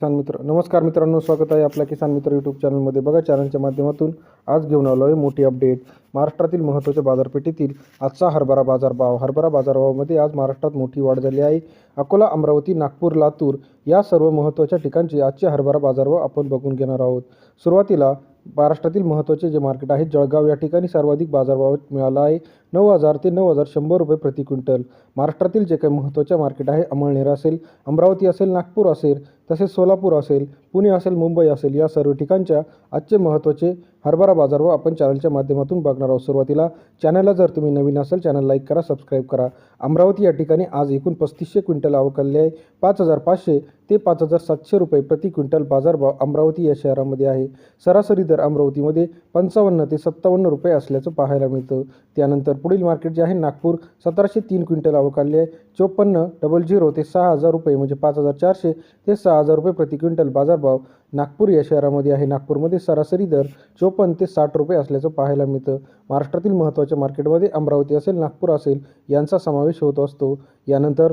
किसान मित्र नमस्कार मित्रांनो स्वागत आहे आपल्या किसान मित्र यूट्यूब चॅनलमध्ये बघा चॅनलच्या माध्यमातून आज घेऊन आलो आहे मोठी अपडेट महाराष्ट्रातील महत्त्वाच्या बाजारपेठेतील आजचा हरभरा बाजारभाव. हरभरा बाजारभावामध्ये आज महाराष्ट्रात मोठी वाढ झाली आहे. अकोला अमरावती नागपूर लातूर या सर्व महत्त्वाच्या ठिकाणचे आजचे हरभरा बाजारभाव आपण बघून घेणार आहोत. सुरुवातीला महाराष्ट्रातील महत्त्वाचे जे मार्केट आहे जळगाव या ठिकाणी सर्वाधिक बाजारभाव मिळाला आहे. नऊ हजार ते नऊ हजार शंभर रुपये प्रति क्विंटल. महाराष्ट्रातील जे काही महत्त्वाचे मार्केट आहे अमळनेर असेल अमरावती असेल नागपूर असेल तसेच सोलापूर असेल पुणे असेल मुंबई असेल या सर्व ठिकाणच्या आजचे महत्त्वाचे हरभरा बाजार व आपण चॅनलच्या माध्यमातून बघणार आहोत सुरुवातीला. चॅनलला जर तुम्ही नवीन असाल चॅनल लाईक करा सबस्क्राईब करा. अमरावती या ठिकाणी आज एकूण पस्तीसशे क्विंटल आवकले आहे. पाच हजार पाचशे ते पाच हजार सातशे रुपये प्रति क्विंटल बाजारभाव अमरावती या शहरामध्ये आहे. सरासरी दर अमरावतीमध्ये पंचावन्न ते सत्तावन्न रुपये असल्याचं पाहायला मिळतं. त्यानंतर पुढील मार्केट जे आहे नागपूर सतराशे तीन क्विंटल आवकाले आहे. चोपन्न डबल झिरो ते सहा हजार रुपये म्हणजे पाच हजार चारशे ते सहा हजार रुपये प्रति क्विंटल बाजारभाव नागपूर या शहरामध्ये आहे. नागपूरमध्ये सरासरी दर चोपन्न ते साठ रुपये असल्याचं पाहायला मिळतं. महाराष्ट्रातील महत्त्वाच्या मार्केटमध्ये अमरावती असेल नागपूर असेल यांचा समावेश होत असतो. यानंतर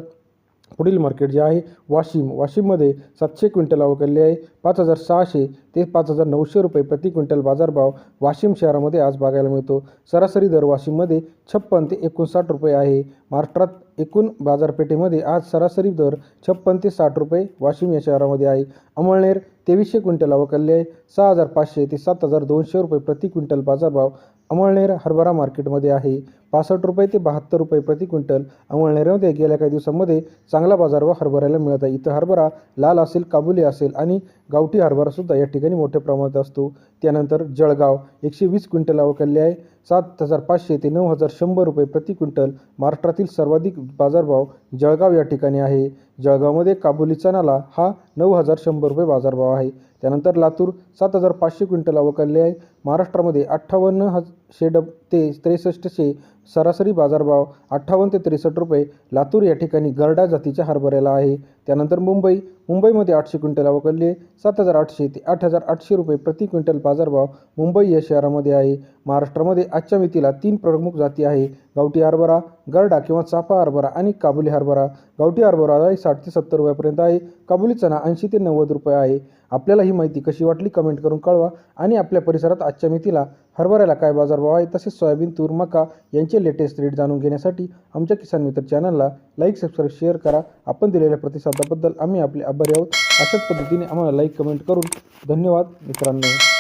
पुढील मार्केट जे आहे वाशिम. वाशिममध्ये सातशे क्विंटल अवकलले आहे. पाच हजार सहाशे ते पाच हजार नऊशे रुपये प्रति क्विंटल बाजारभाव वाशिम शहरामध्ये आज बघायला मिळतो. सरासरी दर वाशिममध्ये छप्पन ते एकोणसाठ रुपये आहे. महाराष्ट्रात एकूण बाजारपेठेमध्ये आज सरासरी दर छप्पन ते साठ रुपये वाशिम या शहरामध्ये आहे. अमळनेर तेवीसशे क्विंटल अवकलले आहे. सहा हजार पाचशे ते सात हजार दोनशे रुपये प्रति क्विंटल बाजारभाव अमळनेर हरभरा मार्केटमध्ये आहे. पासष्ट रुपये ते बहात्तर रुपये प्रति क्विंटल अमळनेरमध्ये गेल्या काही दिवसांमध्ये चांगला बाजारभाव हरभऱ्याला मिळत आहे. इथं हरभरा लाल असेल काबुली असेल आणि गावठी हरभरासुद्धा या ठिकाणी मोठ्या प्रमाणात असतो. त्यानंतर जळगाव एकशे वीस क्विंटल अवकलले आहे. सात हजार पाचशे ते नऊ हजार शंभर रुपये प्रति क्विंटल महाराष्ट्रातील सर्वाधिक बाजारभाव जळगाव या ठिकाणी आहे. जळगावमध्ये काबुली चणाला हा नऊ हजार शंभर रुपये बाजारभाव आहे. त्यानंतर लातूर सात हजार पाचशे क्विंटल अवकालले आहे. महाराष्ट्रामध्ये अठ्ठावन्न हजशे शेडब ते त्रेसष्टशे सरासरी बाजारभाव अठ्ठावन्न ते त्रेसष्ट रुपये. लातूर या ठिकाणी गरडा जातीच्या हरभऱ्याला आहे. त्यानंतर मुंबई मुंबईमध्ये आठशे क्विंटल अवकलले सात हजार आठशे ते आठ हजार आठशे रुपये प्रति क्विंटल बाजारभाव मुंबई या शहरामध्ये आहे. महाराष्ट्रामध्ये आजच्या मितीला तीन प्रमुख जाती आहे. गावठी हरभरा गरडा किंवा चाफा हरभरा आणि काबुली हरभरा. गावठी हरभरा आहे साठ ते सत्तर रुपयापर्यंत आहे. काबुली चणा ऐंशी ते नव्वद रुपये आहे. आपल्याला ही माहिती कशी वाटली कमेंट करून कळवा आणि आपल्या परिसरात आजच्या मितीला हरभऱ्याला काय बाजारभाव आहे तसेच सोयाबीन तूर मका यांचे लेटेस्ट रेट जाणून घेण्यासाठी आमच्या किसान मित्र चॅनलला लाईक सबस्क्राईब शेअर करा. आपण दिलेल्या प्रतिसादाबद्दल आम्ही आपले आभारी आहोत. अशाच पद्धतीने आम्हाला लाईक कमेंट करून धन्यवाद मित्रांनो.